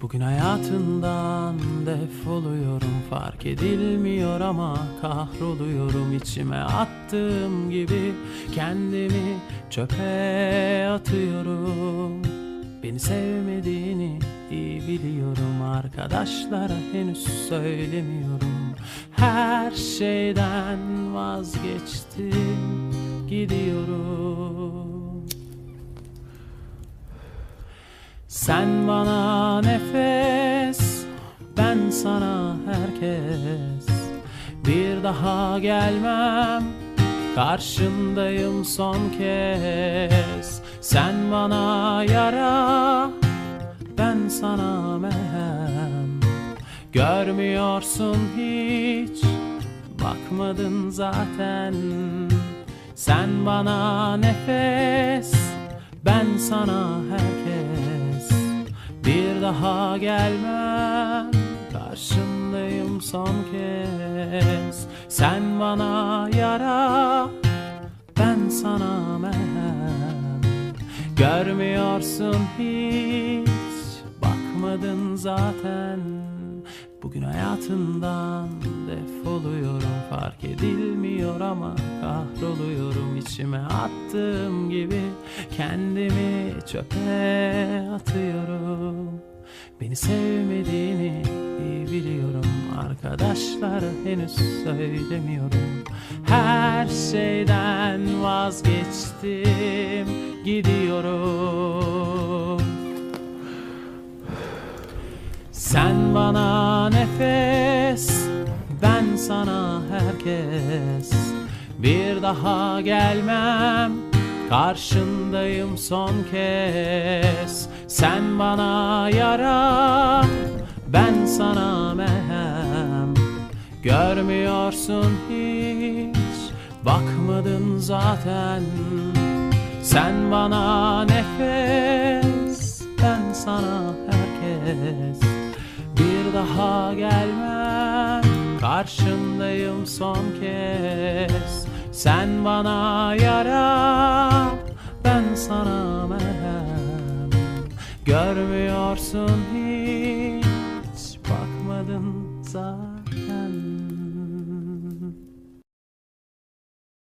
Bugün hayatından defoluyorum Fark edilmiyor ama kahroluyorum. İçime attığım gibi Kendimi çöpe atıyorum. Beni sevmediğini iyi biliyorum Arkadaşlara henüz söylemiyorum. Her şeyden vazgeçtim Gidiyorum. Sen bana nefes, sana herkes. Bir daha gelmem, karşındayım son kez. Sen bana yara, ben sana merhem. Görmüyorsun hiç, bakmadın zaten. Sen bana nefes, ben sana herkes Bir daha gelmem Karşındayım son kez. Sen bana yara Ben sana merhem. Görmüyorsun hiç Bakmadın zaten. Bugün hayatından defoluyorum Fark edilmiyor ama kahroluyorum. İçime attığım gibi Kendimi çöpe atıyorum Beni sevmediğini iyi biliyorum. Arkadaşlara henüz söylemiyorum. Her şeyden vazgeçtim. Gidiyorum. Sen bana nefes, ben sana herkes. Bir daha gelmem, karşındayım son kez. Sen bana yara, ben sana merhem. Görmüyorsun hiç, bakmadın zaten. Sen bana nefes, ben sana herkes. Bir daha gelmem, karşındayım son kez. Sen bana yara, sana merhem. Görmüyorsun hiç bakmadın zaten.